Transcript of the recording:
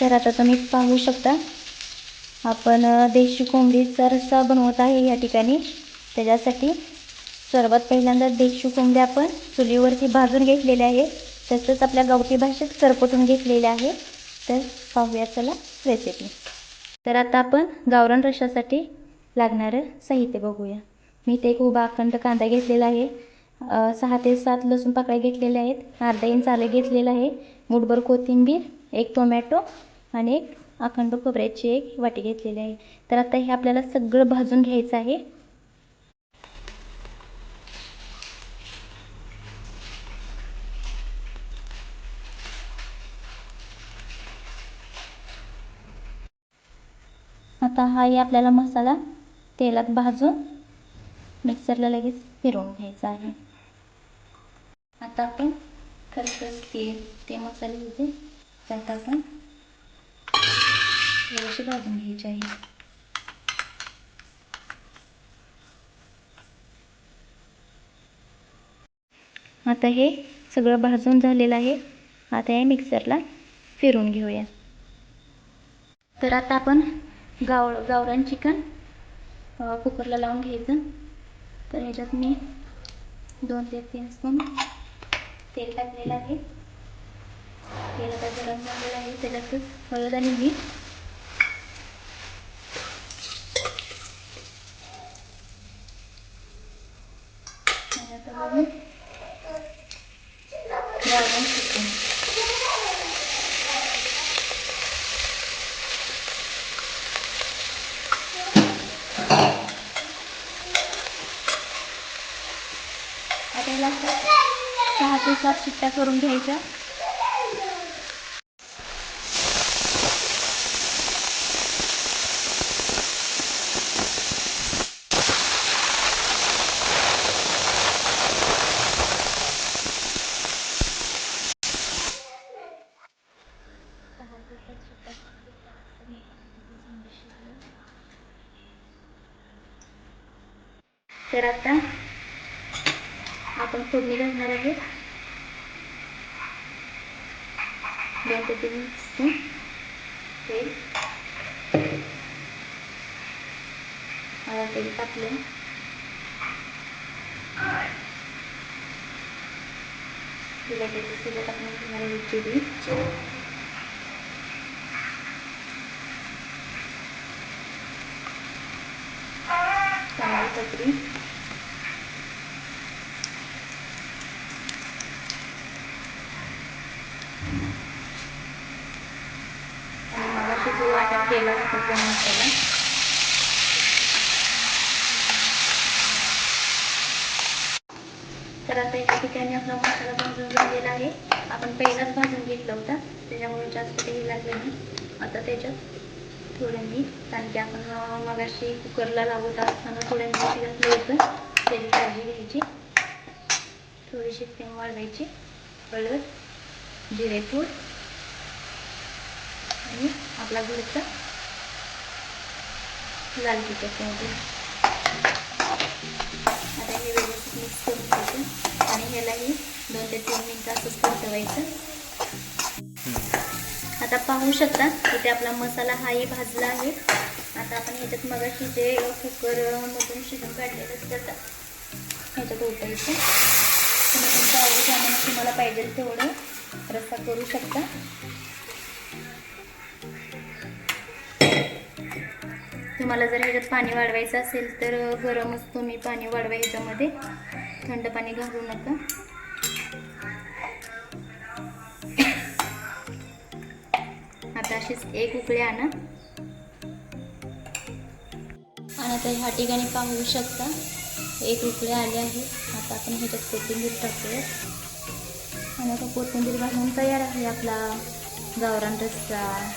तर आता तुम्ही पाहू शकता. आपण देशी कोंबडीचा रस्सा बनवत आहे या ठिकाणी. त्याच्यासाठी सर्वात पहिल्यांदा देशी कोंबडी आपण चुलीवरती भाजून घेतलेले आहे तसंच आपल्या गावठी भाषेत सरपटून घेतलेले आहे तर पाहूया चला रेसिपी तर आता आपण गावरान रशासाठी लागणारं साहित्य बघूया. मी ते एक उभा अखंड कांदा घेतलेला आहे. सहा ते सात लसूण पाकळ्या घेतलेल्या आहेत. अर्धा इंच आलं घेतलेलं आहे. मुठभर कोथिंबीर एक टोमॅटो आणि एक अखंड खोबऱ्याची एक वाटी घेतलेली आहे. तर आता हे आपल्याला सगळं भाजून घ्यायचं आहे. आता हाही आपल्याला मसाला तेलात भाजून मिक्सरला लगेच फिरवून घ्यायचा आहे. आता आपण खसखस तेल ते मसाले होते त्यात आपण भाजून घ्यायची आहे? आता हे सगळं भाजून झालेलं आहे. आता हे मिक्सरला फिरून घेऊया. तर आता आपण गाव गावरान चिकन कुकरला लावून घ्यायचं. तर ह्याच्यात मी दोन ते तीन स्पून तेल टाकलेलं आहे. तेल आता गरम झालेलं आहे त्याच्यात हळद आणि मीठ आता याला सहा ते सात शिट्ट्या करून घ्यायच्या. तर आता आपण फोडणी घालणार आहे दोन ते तीन स्पून तेल मला तेल टाकलं तिला त्याची सगळं टाकून घेणार आहे जिरी तमालपत्री आणि मला वाटप केला होता त्या मसाला तर आता एका ठिकाणी आपला मसाला भाजून झालेला आहे. आपण पहिलाच भाजून घेतला होता. त्याच्यामुळे जास्त काही लागले नाही. आता त्याच्यात थोडं मीठ कारण की आपण अं, मगाशी कुकरला लावत असताना थोडं मीठ घातलं होतं. त्याची काळजी घ्यायची. थोडीशी फ्लेम वाढवायची. हळद जिरेपूड आपला घरचा लाल तिखट आता हे व्यवस्थित मिक्स करून घ्यायचं आणि ह्यालाही दोन ते तीन मिनटं असंच परतवायचं आता पाहू शकता इथे आपला मसाला हाही भाजला आहे. आता आपण ह्याच्यात मगाशी जे कुकरमधून शिजून काढलेलं असतं ह्याच्यात ओतायचं. तुम्ही तुमच्या आवडीप्रमाणे तुम्हाला पाहिजे तेवढं रस्सा करू शकता. तुम्हाला जर ह्याच्यात पाणी वाढवायचं असेल तर गरमच तुम्ही पाणी वाढवा ह्याच्यामध्ये. थंड पाणी घालू नका. आता अशीच एक उकळी आणा. आणि आता ह्या ठिकाणी पाहू शकता. एक उकळी आली आहे. आता आपण ह्याच्यात कोथिंबीर टाकूया. आणि आता कोथिंबीर घालून तयार आहे आपला गावरान रस्सा.